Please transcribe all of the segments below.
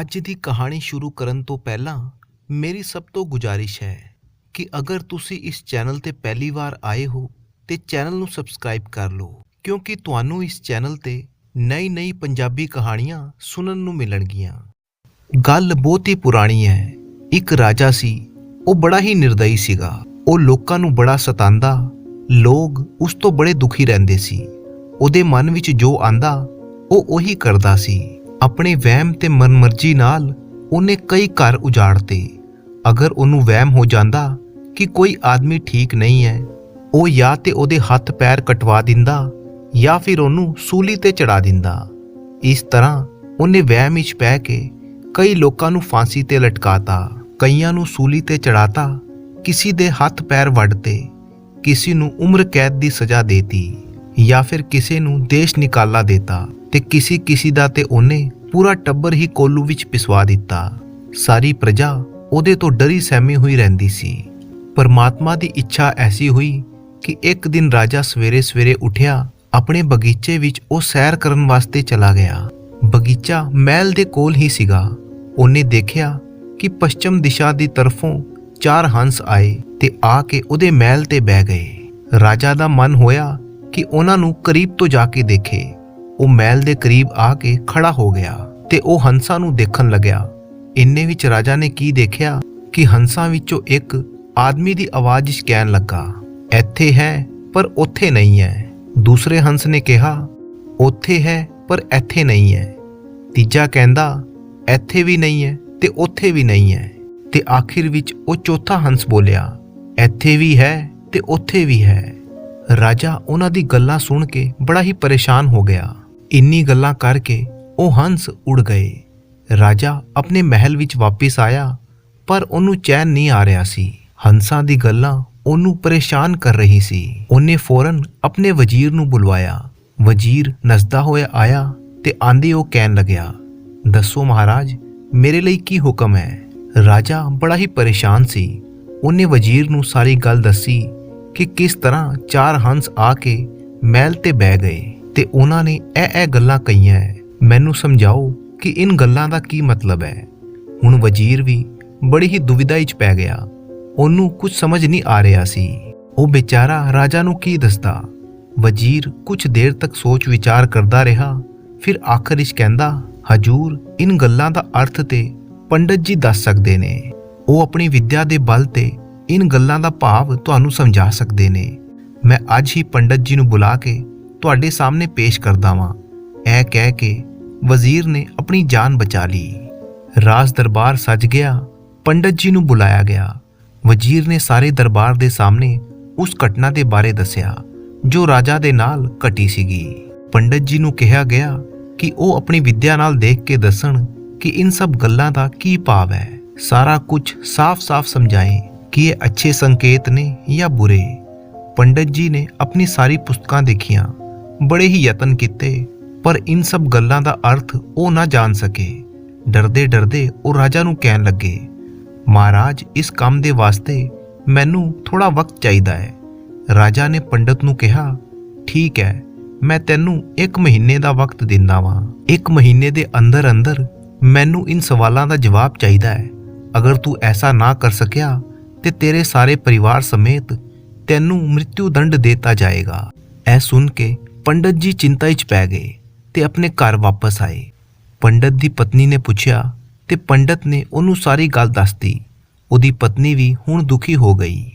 ਅੱਜ ਦੀ ਕਹਾਣੀ ਸ਼ੁਰੂ ਕਰਨ ਤੋਂ ਪਹਿਲਾਂ ਮੇਰੀ ਸਭ ਤੋਂ ਗੁਜ਼ਾਰਿਸ਼ ਹੈ ਕਿ ਅਗਰ ਤੁਸੀਂ ਇਸ ਚੈਨਲ ਤੇ ਪਹਿਲੀ ਵਾਰ ਆਏ ਹੋ ਤੇ ਚੈਨਲ ਨੂੰ ਸਬਸਕ੍ਰਾਈਬ ਕਰ ਲਓ, ਕਿਉਂਕਿ ਤੁਹਾਨੂੰ ਇਸ ਚੈਨਲ ਤੇ ਨਈ ਨਈ ਪੰਜਾਬੀ ਕਹਾਣੀਆਂ ਸੁਣਨ ਨੂੰ ਮਿਲਣਗੀਆਂ। ਗੱਲ ਬਹੁਤ ਹੀ ਪੁਰਾਣੀ ਹੈ। ਇੱਕ ਰਾਜਾ ਸੀ, ਉਹ ਬੜਾ ਹੀ ਨਿਰਦਈ ਸੀਗਾ। ਉਹ ਲੋਕਾਂ ਨੂੰ ਬੜਾ ਸਤਾਉਂਦਾ ਲੋਕ ਉਸ ਤੋਂ ਬੜੇ ਦੁਖੀ ਰਹਿੰਦੇ ਸੀ। ਉਹਦੇ ਮਨ ਵਿੱਚ ਜੋ ਆਂਦਾ, ਉਹ ਉਹੀ ਕਰਦਾ ਸੀ। ਆਪਣੇ ਵਹਿਮ ਤੇ ਮਨਮਰਜ਼ੀ ਨਾਲ ਉਹਨੇ ਕਈ ਘਰ ਉਜਾੜਤੇ। ਅਗਰ ਉਹਨੂੰ ਵਹਿਮ ਹੋ ਜਾਂਦਾ ਕਿ ਕੋਈ ਆਦਮੀ ਠੀਕ ਨਹੀਂ ਹੈ, ਉਹ ਜਾਂ ਤੇ ਉਹਦੇ ਹੱਥ ਪੈਰ ਕਟਵਾ ਦਿੰਦਾ ਜਾਂ ਫਿਰ ਉਹਨੂੰ ਸੂਲੀ ਤੇ ਚੜਾ ਦਿੰਦਾ। ਇਸ ਤਰ੍ਹਾਂ ਉਹਨੇ ਵਹਿਮ ਵਿੱਚ ਪੈ ਕੇ ਕਈ ਲੋਕਾਂ ਨੂੰ ਫਾਂਸੀ ਤੇ ਲਟਕਾਤਾ, ਕਈਆਂ ਨੂੰ ਸੂਲੀ ਤੇ ਚੜਾਤਾ, ਕਿਸੇ ਦੇ ਹੱਥ ਪੈਰ ਵੱਢਤੇ, ਕਿਸੇ ਨੂੰ ਉਮਰ ਕੈਦ ਦੀ ਸਜ਼ਾ ਦੇਤੀ ਜਾਂ ਫਿਰ ਕਿਸੇ ਨੂੰ ਦੇਸ਼ ਨਿਕਾਲਾ ਦੇਤਾ। ਤੇ ਕਿਸੇ ਕਿਸੇ ਦਾ ਤੇ ਉਹਨੇ ਪੂਰਾ ਟੱਬਰ ਹੀ ਕੋਲੂ ਵਿੱਚ ਪਿਸਵਾ ਦਿੱਤਾ। ਸਾਰੀ ਪ੍ਰਜਾ ਉਹਦੇ ਤੋਂ ਡਰੀ ਸਹਿਮੀ ਹੋਈ ਰਹਿੰਦੀ ਸੀ। ਪਰਮਾਤਮਾ ਦੀ ਇੱਛਾ ਐਸੀ ਹੋਈ ਕਿ ਇੱਕ ਦਿਨ ਰਾਜਾ ਸਵੇਰੇ ਸਵੇਰੇ ਉੱਠਿਆ, ਆਪਣੇ ਬਗੀਚੇ ਵਿੱਚ ਉਹ ਸੈਰ ਕਰਨ ਵਾਸਤੇ ਚਲਾ ਗਿਆ। ਬਗੀਚਾ ਮਹਿਲ ਦੇ ਕੋਲ ਹੀ ਸੀਗਾ। ਉਹਨੇ ਦੇਖਿਆ ਕਿ ਪੱਛਮ ਦਿਸ਼ਾ ਦੀ ਤਰਫੋਂ ਚਾਰ ਹੰਸ ਆਏ ਤੇ ਆ ਕੇ ਉਹਦੇ ਮਹਿਲ ਤੇ ਬਹਿ ਗਏ। ਰਾਜਾ ਦਾ ਮਨ ਹੋਇਆ ਕਿ ਉਹਨਾਂ ਨੂੰ ਕਰੀਬ ਤੋਂ ਜਾ ਕੇ ਦੇਖੇ। ਉਹ ਮਹਿਲ ਦੇ ਕਰੀਬ ਆ ਕੇ ਖੜਾ ਹੋ ਗਿਆ ਤੇ ਉਹ ਹੰਸਾਂ ਨੂੰ ਦੇਖਣ ਲੱਗਿਆ। ਇੰਨੇ ਵਿੱਚ ਰਾਜਾ ਨੇ ਕੀ ਦੇਖਿਆ ਕਿ ਹੰਸਾਂ ਵਿੱਚੋਂ ਇੱਕ ਆਦਮੀ ਦੀ ਆਵਾਜ਼ ਵਿੱਚ ਕਹਿਣ ਲੱਗਾ। ਇੱਥੇ ਹੈ, ਪਰ ਉੱਥੇ ਨਹੀਂ ਹੈ। ਦੂਸਰੇ ਹੰਸ ਨੇ ਕਿਹਾ, ਉੱਥੇ ਹੈ, ਪਰ ਇੱਥੇ ਨਹੀਂ ਹੈ। ਤੀਜਾ ਕਹਿੰਦਾ, ਇੱਥੇ ਵੀ ਨਹੀਂ ਹੈ ਤੇ ਉੱਥੇ ਵੀ ਨਹੀਂ ਹੈ। ਤੇ ਆਖਿਰ ਵਿੱਚ ਉਹ ਚੌਥਾ ਹੰਸ ਬੋਲਿਆ, ਇੱਥੇ ਵੀ ਹੈ ਤੇ ਉੱਥੇ ਵੀ ਹੈ। ਰਾਜਾ ਉਹਨਾਂ ਦੀ ਗੱਲਾਂ ਸੁਣ ਕੇ ਬੜਾ ਹੀ ਪਰੇਸ਼ਾਨ ਹੋ ਗਿਆ। ਇੰਨੀ ਗੱਲਾਂ ਕਰਕੇ ਉਹ ਹੰਸ ਉੜ ਗਏ। ਰਾਜਾ ਆਪਣੇ ਮਹਿਲ ਵਿੱਚ ਵਾਪਸ ਆਇਆ, ਪਰ ਉਹਨੂੰ ਚੈਨ ਨਹੀਂ ਆ ਰਿਹਾ ਸੀ। ਹੰਸਾਂ ਦੀ ਗੱਲਾਂ ਉਹਨੂੰ ਪਰੇਸ਼ਾਨ ਕਰ ਰਹੀ ਸੀ। ਉਹਨੇ ਫੌਰਨ ਆਪਣੇ ਵਜ਼ੀਰ ਨੂੰ ਬੁਲਵਾਇਆ। ਵਜ਼ੀਰ ਨਸਦਾ ਹੋਇਆ ਆਇਆ ਤੇ ਆਂਦੇ ਉਹ ਕਹਿਣ ਲੱਗਿਆ, ਦੱਸੋ ਮਹਾਰਾਜ, ਮੇਰੇ ਲਈ ਕੀ ਹੁਕਮ ਹੈ? ਰਾਜਾ ਬੜਾ ਹੀ ਪਰੇਸ਼ਾਨ ਸੀ। ਉਹਨੇ ਵਜ਼ੀਰ ਨੂੰ ਸਾਰੀ ਗੱਲ ਦੱਸੀ ਕਿ ਕਿਸ ਤਰ੍ਹਾਂ ਚਾਰ ਹੰਸ ਆ ਕੇ ਮਹਿਲ ਤੇ ਬਹਿ ਗਏ। ਤੇ ਉਹਨਾਂ ਨੇ ਇਹ ਇਹ ਗੱਲਾਂ ਕਹੀਆਂ ਹੈ। ਮੈਨੂੰ ਸਮਝਾਓ ਕਿ ਇਨ ਗੱਲਾਂ ਦਾ ਕੀ ਮਤਲਬ ਹੈ ਹੁਣ ਵਜ਼ੀਰ ਵੀ ਬੜੀ ਹੀ ਦੁਵਿਧਾ ਵਿੱਚ ਪੈ ਗਿਆ। ਉਹਨੂੰ ਕੁਝ ਸਮਝ ਨਹੀਂ ਆ ਰਿਹਾ ਸੀ। ਉਹ ਵਿਚਾਰਾ ਰਾਜਾ ਨੂੰ ਕੀ ਦੱਸਦਾ? ਵਜ਼ੀਰ ਕੁਝ ਦੇਰ ਤੱਕ ਸੋਚ ਵਿਚਾਰ ਕਰਦਾ ਰਿਹਾ। ਫਿਰ ਆਖਰ ਵਿੱਚ ਕਹਿੰਦਾ, ਹਜੂਰ, ਇਨ ਗੱਲਾਂ ਦਾ ਅਰਥ ਤੇ ਪੰਡਤ ਜੀ ਦੱਸ ਸਕਦੇ ਨੇ। ਉਹ ਆਪਣੀ ਵਿੱਦਿਆ ਦੇ ਬਲ ਤੇ ਇਨ ਗੱਲਾਂ ਦਾ ਭਾਵ ਤੁਹਾਨੂੰ ਸਮਝਾ ਸਕਦੇ ਨੇ। ਮੈਂ ਅੱਜ ਹੀ ਪੰਡਤ ਜੀ ਨੂੰ ਬੁਲਾ ਕੇ ਤੁਹਾਡੇ ਸਾਹਮਣੇ ਪੇਸ਼ ਕਰਦਾ ਵਾਂ। ਇਹ ਕਹਿ ਕੇ ਵਜ਼ੀਰ ਨੇ ਆਪਣੀ ਜਾਨ ਬਚਾ ਲਈ। ਰਾਜ ਦਰਬਾਰ ਸਜ ਗਿਆ, ਪੰਡਤ ਜੀ ਨੂੰ ਬੁਲਾਇਆ ਗਿਆ। ਵਜ਼ੀਰ ਨੇ ਸਾਰੇ ਦਰਬਾਰ ਦੇ ਸਾਹਮਣੇ ਉਸ ਘਟਨਾ ਦੇ ਬਾਰੇ ਦੱਸਿਆ, ਜੋ ਰਾਜਾ ਦੇ ਨਾਲ ਘਟੀ ਸੀਗੀ। ਪੰਡਤ ਜੀ ਨੂੰ ਕਿਹਾ ਗਿਆ ਕਿ ਉਹ ਆਪਣੀ ਵਿਦਿਆ ਨਾਲ ਦੇਖ ਕੇ ਦੱਸਣ ਕਿ ਇਨ ਸਭ ਗੱਲਾਂ ਦਾ ਕੀ ਭਾਵ ਹੈ। ਸਾਰਾ ਕੁਝ ਸਾਫ਼-ਸਾਫ਼ ਸਮਝਾਏ ਕਿ ਇਹ ਅੱਛੇ ਸੰਕੇਤ ਨੇ ਜਾਂ ਬੁਰੇ। ਪੰਡਤ ਜੀ ਨੇ ਆਪਣੀ ਸਾਰੀ ਪੁਸਤਕਾਂ ਦੇਖੀਆਂ। ਬੜੇ ਹੀ ਯਤਨ ਕੀਤੇ, ਪਰ ਇਨ ਸਭ ਗੱਲਾਂ ਦਾ ਅਰਥ ਉਹ ਨਾ ਜਾਣ ਸਕੇ। ਡਰਦੇ ਡਰਦੇ ਉਹ ਰਾਜਾ ਨੂੰ ਕਹਿਣ ਲੱਗੇ, ਮਹਾਰਾਜ, ਇਸ ਕੰਮ ਦੇ ਵਾਸਤੇ ਮੈਨੂੰ ਥੋੜਾ ਵਕਤ ਚਾਹੀਦਾ ਹੈ। ਰਾਜਾ ਨੇ ਪੰਡਤ ਨੂੰ ਕਿਹਾ, ਠੀਕ ਹੈ, ਮੈਂ ਤੈਨੂੰ ਇੱਕ ਮਹੀਨੇ ਦਾ ਵਕਤ ਦਿੰਦਾ ਵਾਂ। ਇੱਕ ਮਹੀਨੇ ਦੇ ਅੰਦਰ ਅੰਦਰ ਮੈਨੂੰ ਇਨ ਸਵਾਲਾਂ ਦਾ ਜਵਾਬ ਚਾਹੀਦਾ ਹੈ। ਅਗਰ ਤੂੰ ਐਸਾ ਨਾ ਕਰ ਸਕਿਆ, ਤੇ ਤੇਰੇ ਸਾਰੇ ਪਰਿਵਾਰ ਸਮੇਤ ਤੈਨੂੰ ਮ੍ਰਿਤੂ ਦੰਡ ਦਿੱਤਾ ਜਾਏਗਾ। ਇਹ ਸੁਣ ਕੇ ਪੰਡਤ ਜੀ ਚਿੰਤਾ ਵਿੱਚ ਪੈ ਗਏ ਤੇ ਆਪਣੇ ਘਰ ਵਾਪਸ ਆਏ ਪੰਡਤ ਦੀ ਪਤਨੀ ਨੇ ਪੁੱਛਿਆ ਤੇ ਪੰਡਤ ਨੇ ਉਹਨੂੰ ਸਾਰੀ ਗੱਲ ਦੱਸਤੀ ਉਹਦੀ ਪਤਨੀ ਵੀ ਹੁਣ ਦੁਖੀ ਹੋ ਗਈ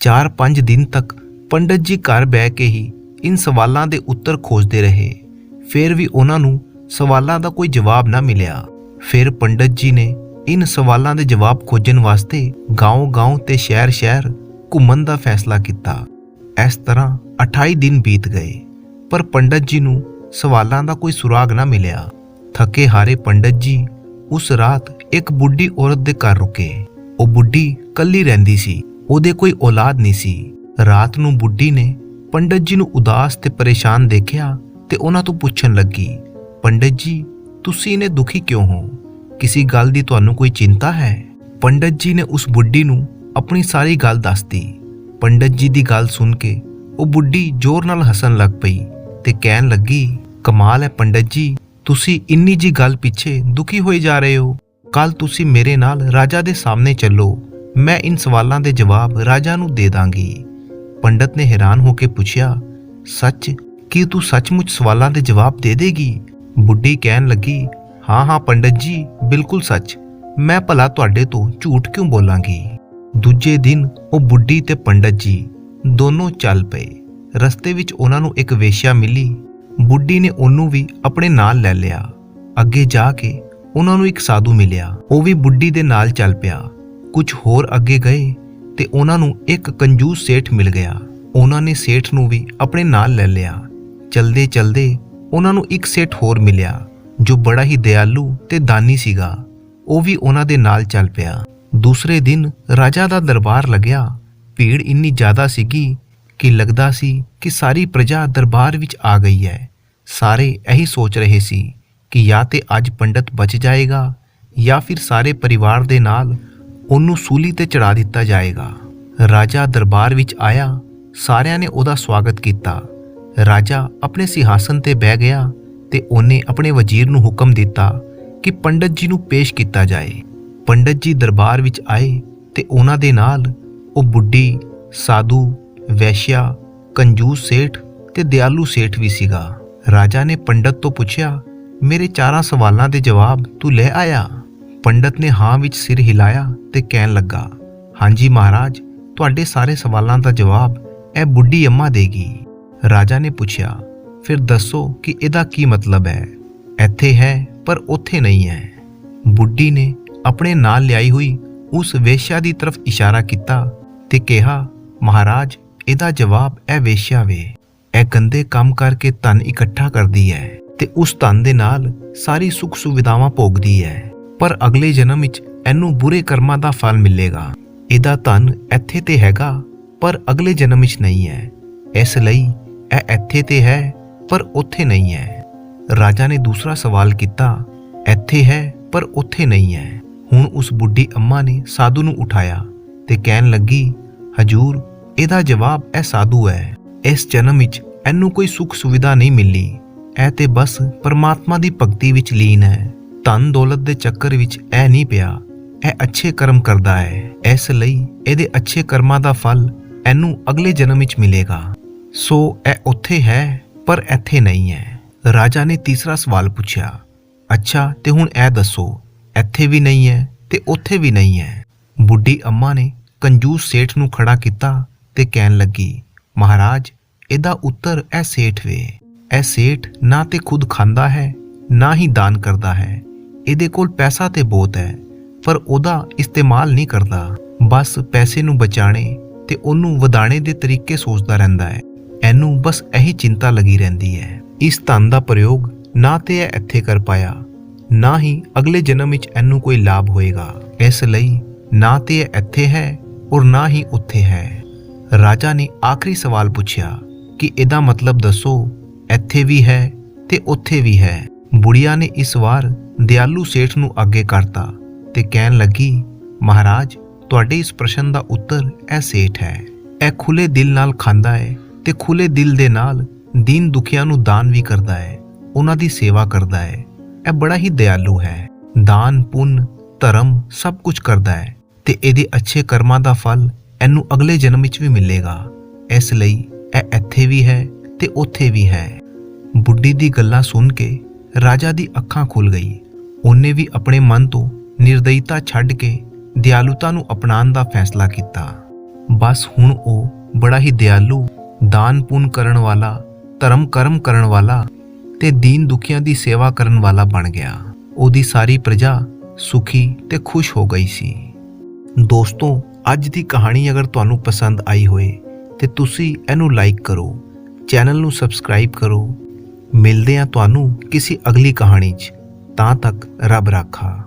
4-5 ਦਿਨ ਤੱਕ ਪੰਡਤ ਜੀ ਘਰ ਬਹਿ ਕੇ ਹੀ ਇਨ ਸਵਾਲਾਂ ਦੇ ਉੱਤਰ ਖੋਜਦੇ ਰਹੇ ਫਿਰ ਵੀ ਉਹਨਾਂ ਨੂੰ ਸਵਾਲਾਂ ਦਾ ਕੋਈ ਜਵਾਬ ਨਾ ਮਿਲਿਆ ਫਿਰ ਪੰਡਤ ਜੀ ਨੇ ਇਨ ਸਵਾਲਾਂ ਦੇ ਜਵਾਬ ਖੋਜਣ ਵਾਸਤੇ گاؤں-گاؤں ਤੇ ਸ਼ਹਿਰ-ਸ਼ਹਿਰ ਘੁੰਮਣ ਦਾ ਫੈਸਲਾ ਕੀਤਾ ਇਸ ਤਰ੍ਹਾਂ 28 ਦਿਨ ਬੀਤ ਗਏ ਪਰ ਪੰਡਤ ਜੀ ਨੂੰ ਸਵਾਲਾਂ ਦਾ ਕੋਈ ਸੁਰਾਗ ਨਾ ਮਿਲਿਆ। ਥੱਕੇ ਹਾਰੇ ਪੰਡਤ ਜੀ ਉਸ ਰਾਤ ਇੱਕ ਬੁੱਢੀ ਔਰਤ ਦੇ ਘਰ ਰੁਕੇ। ਉਹ ਬੁੱਢੀ ਕੱਲੀ ਰਹਿੰਦੀ ਸੀ, ਉਹਦੇ ਕੋਈ ਔਲਾਦ ਨਹੀਂ ਸੀ। ਰਾਤ ਨੂੰ ਬੁੱਢੀ ਨੇ ਪੰਡਤ ਜੀ ਨੂੰ ਉਦਾਸ ਤੇ ਪਰੇਸ਼ਾਨ ਦੇਖਿਆ ਤੇ ਉਹਨਾਂ ਤੋਂ ਪੁੱਛਣ ਲੱਗੀ, ਪੰਡਤ ਜੀ, ਤੁਸੀਂ ਨੇ ਦੁਖੀ ਕਿਉਂ ਹੋ? ਕਿਸੇ ਗੱਲ ਦੀ ਤੁਹਾਨੂੰ ਕੋਈ ਚਿੰਤਾ ਹੈ? ਪੰਡਤ ਜੀ ਨੇ ਉਸ ਬੁੱਢੀ ਨੂੰ ਆਪਣੀ ਸਾਰੀ ਗੱਲ ਦੱਸਤੀ। ਪੰਡਤ ਜੀ ਦੀ ਗੱਲ ਸੁਣ ਕੇ ਉਹ ਬੁੱਢੀ ਜ਼ੋਰ ਨਾਲ ਹੱਸਣ ਲੱਗ ਪਈ। ਤੇ ਕਹਿਣ ਲੱਗੀ, ਕਮਾਲ ਹੈ ਪੰਡਤ ਜੀ, ਤੁਸੀਂ ਇੰਨੀ ਜੀ ਗੱਲ ਪਿੱਛੇ ਦੁਖੀ ਹੋਏ ਜਾ ਰਹੇ ਹੋ। ਕੱਲ ਤੁਸੀਂ ਮੇਰੇ ਨਾਲ ਰਾਜਾ ਦੇ ਸਾਹਮਣੇ ਚੱਲੋ, ਮੈਂ ਇਨ ਸਵਾਲਾਂ ਦੇ ਜਵਾਬ ਰਾਜਾ ਨੂੰ ਦੇ ਦਾਂਗੀ। ਪੰਡਤ ਨੇ ਹੈਰਾਨ ਹੋ ਕੇ ਪੁੱਛਿਆ, ਸੱਚ, ਕੀ ਤੂੰ ਸੱਚਮੁੱਚ ਸਵਾਲਾਂ ਦੇ ਜਵਾਬ ਦੇ ਦੇਗੀ? ਬੁੱਢੀ ਕਹਿਣ ਲੱਗੀ, ਹਾਂ ਹਾਂ ਪੰਡਤ ਜੀ, ਬਿਲਕੁਲ ਸੱਚ, ਮੈਂ ਭਲਾ ਤੁਹਾਡੇ ਤੋਂ ਝੂਠ ਕਿਉਂ ਬੋਲਾਂਗੀ? ਦੂਜੇ ਦਿਨ ਉਹ ਬੁੱਢੀ ਤੇ ਪੰਡਤ ਜੀ ਦੋਨੋਂ ਚੱਲ ਪਏ। ਰਸਤੇ ਵਿੱਚ ਉਹਨਾਂ ਨੂੰ ਇੱਕ ਵੇਸ਼ਿਆ ਮਿਲੀ। ਬੁੱਢੀ ਨੇ ਉਹਨੂੰ ਵੀ ਆਪਣੇ ਨਾਲ ਲੈ ਲਿਆ। ਅੱਗੇ ਜਾ ਕੇ ਉਹਨਾਂ ਨੂੰ ਇੱਕ ਸਾਧੂ ਮਿਲਿਆ। ਉਹ ਵੀ ਬੁੱਢੀ ਦੇ ਨਾਲ ਚੱਲ ਪਿਆ। ਕੁਝ ਹੋਰ ਅੱਗੇ ਗਏ ਤੇ ਉਹਨਾਂ ਨੂੰ ਇੱਕ ਕੰਜੂਸ ਸੇਠ ਮਿਲ ਗਿਆ। ਉਹਨਾਂ ਨੇ ਸੇਠ ਨੂੰ ਵੀ ਆਪਣੇ ਨਾਲ ਲੈ ਲਿਆ। ਚਲਦੇ ਚਲਦੇ ਉਹਨਾਂ ਨੂੰ ਇੱਕ ਸੇਠ ਹੋਰ ਮਿਲਿਆ, ਜੋ ਬੜਾ ਹੀ ਦਿਆਲੂ ਤੇ ਦਾਨੀ ਸੀਗਾ। ਉਹ ਵੀ ਉਹਨਾਂ ਦੇ ਨਾਲ ਚੱਲ ਪਿਆ। ਦੂਸਰੇ ਦਿਨ ਰਾਜਾ ਦਾ ਦਰਬਾਰ ਲੱਗਿਆ। ਭੀੜ ਇੰਨੀ ਜ਼ਿਆਦਾ ਸੀਗੀ ਕਿ ਲੱਗਦਾ ਸੀ ਕਿ ਸਾਰੀ ਪ੍ਰਜਾ ਦਰਬਾਰ ਵਿੱਚ ਆ ਗਈ ਹੈ। ਸਾਰੇ ਇਹੀ ਸੋਚ ਰਹੇ ਸੀ ਕਿ ਜਾਂ ਤੇ ਅੱਜ ਪੰਡਤ ਬਚ ਜਾਏਗਾ ਜਾਂ ਫਿਰ ਸਾਰੇ ਪਰਿਵਾਰ ਦੇ ਨਾਲ ਉਹਨੂੰ ਸੂਲੀ ਤੇ ਚੜਾ ਦਿੱਤਾ ਜਾਏਗਾ। ਰਾਜਾ ਦਰਬਾਰ ਵਿੱਚ ਆਇਆ, ਸਾਰਿਆਂ ਨੇ ਉਹਦਾ ਸਵਾਗਤ ਕੀਤਾ। ਰਾਜਾ ਆਪਣੇ ਸਿਹਾਸਨ ਤੇ ਬਹਿ ਗਿਆ ਤੇ ਉਹਨੇ ਆਪਣੇ ਵਜ਼ੀਰ ਨੂੰ ਹੁਕਮ ਦਿੱਤਾ ਕਿ ਪੰਡਤ ਜੀ ਨੂੰ ਪੇਸ਼ ਕੀਤਾ ਜਾਏ। ਪੰਡਤ ਜੀ ਦਰਬਾਰ ਵਿੱਚ ਆਏ ਤੇ ਉਹਨਾਂ ਦੇ ਨਾਲ ਉਹ ਬੁੱਢੀ, ਸਾਧੂ ਵੈਸ਼ਿਆ, ਕੰਜੂਸ ਸੇਠ ਤੇ ਦਿਆਲੂ ਸੇਠ ਵੀ ਸੀਗਾ। ਰਾਜਾ ਨੇ ਪੰਡਤ ਤੋਂ ਪੁੱਛਿਆ, ਮੇਰੇ ਚਾਰਾਂ ਸਵਾਲਾਂ ਦੇ ਜਵਾਬ ਤੂੰ ਲੈ ਆਇਆ? ਪੰਡਤ ਨੇ ਹਾਂ ਵਿੱਚ ਸਿਰ ਹਿਲਾਇਆ ਤੇ ਕਹਿਣ ਲੱਗਾ, ਹਾਂਜੀ ਮਹਾਰਾਜ, ਤੁਹਾਡੇ ਸਾਰੇ ਸਵਾਲਾਂ ਦਾ ਜਵਾਬ ਇਹ ਬੁੱਢੀ ਅੰਮਾ ਦੇਗੀ। ਰਾਜਾ ਨੇ ਪੁੱਛਿਆ, ਫਿਰ ਦੱਸੋ ਕਿ ਇਹਦਾ ਕੀ ਮਤਲਬ ਹੈ? ਇੱਥੇ ਹੈ, ਪਰ ਉੱਥੇ ਨਹੀਂ ਹੈ। ਬੁੱਢੀ ਨੇ ਆਪਣੇ ਨਾਲ ਲਿਆਈ ਹੋਈ ਉਸ ਵੇਸ਼ਿਆ ਦੀ ਤਰਫ ਇਸ਼ਾਰਾ ਕੀਤਾ ਤੇ ਕਿਹਾ, ਮਹਾਰਾਜ ਇਹਦਾ ਜਵਾਬ ਇਹ ਵੇਸ਼ਿਆ ਵੇ। ਇਹ ਗੰਦੇ ਕੰਮ ਕਰਕੇ ਧਨ ਇਕੱਠਾ ਕਰਦੀ ਹੈ ਤੇ ਉਸ ਧਨ ਦੇ ਨਾਲ ਸਾਰੀ ਸੁੱਖ ਸੁਵਿਧਾਵਾਂ ਭੋਗਦੀ ਹੈ। ਪਰ ਅਗਲੇ ਜਨਮ ਵਿੱਚ ਇਹਨੂੰ ਬੁਰੇ ਕਰਮਾਂ ਦਾ ਫਲ ਮਿਲੇਗਾ। ਇਹਦਾ ਧਨ ਇੱਥੇ ਤੇ ਹੈਗਾ, ਪਰ ਅਗਲੇ ਜਨਮ ਵਿੱਚ ਨਹੀਂ ਹੈ। ਇਸ ਲਈ ਇਹ ਇੱਥੇ ਤੇ ਹੈ, ਪਰ ਉੱਥੇ ਨਹੀਂ ਹੈ। ਰਾਜਾ ਨੇ ਦੂਸਰਾ ਸਵਾਲ ਕੀਤਾ, ਇੱਥੇ ਹੈ, ਪਰ ਉੱਥੇ ਨਹੀਂ ਹੈ। ਹੁਣ ਉਸ ਬੁੱਢੀ ਅੰਮਾ ਨੇ ਸਾਧੂ ਨੂੰ ਉਠਾਇਆ ਤੇ ਕਹਿਣ ਲੱਗੀ, ਹਜੂਰ ਇਹਦਾ ਜਵਾਬ ਇਹ ਸਾਧੂ ਹੈ। ਇਸ ਜਨਮ ਵਿੱਚ ਇਹਨੂੰ ਕੋਈ ਸੁੱਖ ਸੁਵਿਧਾ ਨਹੀਂ ਮਿਲੀ। ਇਹ ਤੇ ਬਸ ਪਰਮਾਤਮਾ ਦੀ ਭਗਤੀ ਵਿੱਚ ਲੀਨ ਹੈ। ਧਨ ਦੌਲਤ ਦੇ ਚੱਕਰ ਵਿੱਚ ਇਹ ਨਹੀਂ ਪਿਆ। ਇਹ ਅੱਛੇ ਕਰਮ ਕਰਦਾ ਹੈ। ਇਸ ਲਈ ਇਹਦੇ ਅੱਛੇ ਕਰਮਾਂ ਦਾ ਫਲ ਇਹਨੂੰ ਅਗਲੇ ਜਨਮ ਵਿੱਚ ਮਿਲੇਗਾ। ਸੋ ਇਹ ਉੱਥੇ ਹੈ, ਪਰ ਇੱਥੇ ਨਹੀਂ ਹੈ। ਰਾਜਾ ਨੇ ਤੀਸਰਾ ਸਵਾਲ ਪੁੱਛਿਆ, ਅੱਛਾ, ਤੇ ਹੁਣ ਇਹ ਦੱਸੋ, ਇੱਥੇ ਵੀ ਨਹੀਂ ਹੈ ਤੇ ਉੱਥੇ ਵੀ ਨਹੀਂ ਹੈ? ਬੁੱਢੀ ਅੰਮਾ ਨੇ ਕੰਜੂਸ ਸੇਠ ਨੂੰ ਖੜਾ ਕੀਤਾ ਤੇ ਕਹਿਣ ਲੱਗੀ, ਮਹਾਰਾਜ, ਇਹਦਾ ਉੱਤਰ ਇਹ ਸੇਠ ਵੇ। ਇਹ ਸੇਠ ਨਾ ਤੇ ਖੁਦ ਖਾਂਦਾ ਹੈ, ਨਾ ਹੀ ਦਾਨ ਕਰਦਾ ਹੈ। ਇਹਦੇ ਕੋਲ ਪੈਸਾ ਤੇ ਬਹੁਤ ਹੈ, ਪਰ ਉਹਦਾ ਇਸਤੇਮਾਲ ਨਹੀਂ ਕਰਦਾ। ਬਸ ਪੈਸੇ ਨੂੰ ਬਚਾਣੇ ਤੇ ਉਹਨੂੰ ਵਧਾਣੇ ਦੇ ਤਰੀਕੇ ਸੋਚਦਾ ਰਹਿੰਦਾ ਹੈ। ਇਹਨੂੰ ਬਸ ਇਹੀ ਚਿੰਤਾ ਲੱਗੀ ਰਹਿੰਦੀ ਹੈ। ਇਸ ਧਨ ਦਾ ਪ੍ਰਯੋਗ ਨਾ ਤੇ ਇਹ ਇੱਥੇ ਕਰ ਪਾਇਆ, ਨਾ ਹੀ ਅਗਲੇ ਜਨਮ ਵਿੱਚ ਇਹਨੂੰ ਕੋਈ ਲਾਭ ਹੋਏਗਾ। ਇਸ ਲਈ ਨਾ ਤੇ ਇਹ ਇੱਥੇ ਹੈ ਔਰ ਨਾ ਹੀ ਉੱਥੇ ਹੈ। ਰਾਜਾ ਨੇ ਆਖਰੀ ਸਵਾਲ ਪੁੱਛਿਆ ਕਿ ਇਹਦਾ ਮਤਲਬ ਦੱਸੋ, ਇੱਥੇ ਵੀ ਹੈ ਤੇ ਉੱਥੇ ਵੀ ਹੈ। ਬੁੜੀਆ ਨੇ ਇਸ ਵਾਰ ਦਿਆਲੂ ਸੇਠ ਨੂੰ ਅੱਗੇ ਕਰਤਾ ਤੇ ਕਹਿਣ ਲੱਗੀ, ਮਹਾਰਾਜ, ਤੁਹਾਡੇ ਇਸ ਪ੍ਰਸ਼ਨ ਦਾ ਉੱਤਰ ਇਹ ਸੇਠ ਹੈ। ਇਹ ਖੁੱਲੇ ਦਿਲ ਨਾਲ ਖਾਂਦਾ ਹੈ ਤੇ ਖੁੱਲੇ ਦਿਲ ਦੇ ਨਾਲ ਦੀਨ ਦੁਖੀਆਂ ਨੂੰ ਦਾਨ ਵੀ ਕਰਦਾ ਹੈ, ਉਹਨਾਂ ਦੀ ਸੇਵਾ ਕਰਦਾ ਹੈ। ਇਹ ਬੜਾ ਹੀ ਦਿਆਲੂ ਹੈ। ਦਾਨ, ਪੁੰਨ, ਧਰਮ ਸਭ ਕੁਝ ਕਰਦਾ ਹੈ ਤੇ ਇਹਦੇ ਅੱਛੇ ਕਰਮਾਂ ਦਾ ਫਲ ਇਹਨੂੰ ਅਗਲੇ ਜਨਮ ਵਿੱਚ ਵੀ ਮਿਲੇਗਾ। ਇਸ ਲਈ ਇਹ ਇੱਥੇ ਵੀ ਹੈ ਤੇ ਉੱਥੇ ਵੀ ਹੈ। ਬੁੱਢੀ ਦੀ ਗੱਲਾਂ ਸੁਣ ਕੇ ਰਾਜਾ ਦੀ ਅੱਖਾਂ ਖੁੱਲ ਗਈ। ਉਹਨੇ ਵੀ ਆਪਣੇ ਮਨ ਤੋਂ ਨਿਰਦਇਤਾ ਛੱਡ ਕੇ ਦਿਆਲੂਤਾ ਨੂੰ ਅਪਣਾਉਣ ਦਾ ਫੈਸਲਾ ਕੀਤਾ। ਬਸ ਹੁਣ ਉਹ ਬੜਾ ਹੀ ਦਿਆਲੂ ਦਾਨ ਪੁੰਨ ਕਰਨ ਵਾਲਾ ਧਰਮ ਕਰਮ ਕਰਨ ਵਾਲਾ ਤੇ ਦੀਨ ਦੁਖੀਆਂ ਦੀ ਸੇਵਾ ਕਰਨ ਵਾਲਾ ਬਣ ਗਿਆ। ਉਹਦੀ ਸਾਰੀ ਪ੍ਰਜਾ ਸੁਖੀ ਤੇ ਖੁਸ਼ ਹੋ ਗਈ ਸੀ। ਦੋਸਤੋ ਅੱਜ ਦੀ ਕਹਾਣੀ ਅਗਰ ਤੁਹਾਨੂੰ ਪਸੰਦ ਆਈ ਹੋਵੇ ਤੇ ਤੁਸੀਂ ਇਹਨੂੰ ਲਾਈਕ ਕਰੋ ਚੈਨਲ ਨੂੰ ਸਬਸਕ੍ਰਾਈਬ ਕਰੋ। ਮਿਲਦੇ ਹਾਂ ਤੁਹਾਨੂੰ ਕਿਸੇ ਅਗਲੀ ਕਹਾਣੀ 'ਚ। ਤਾਂ ਤੱਕ ਰੱਬ ਰਾਖਾ।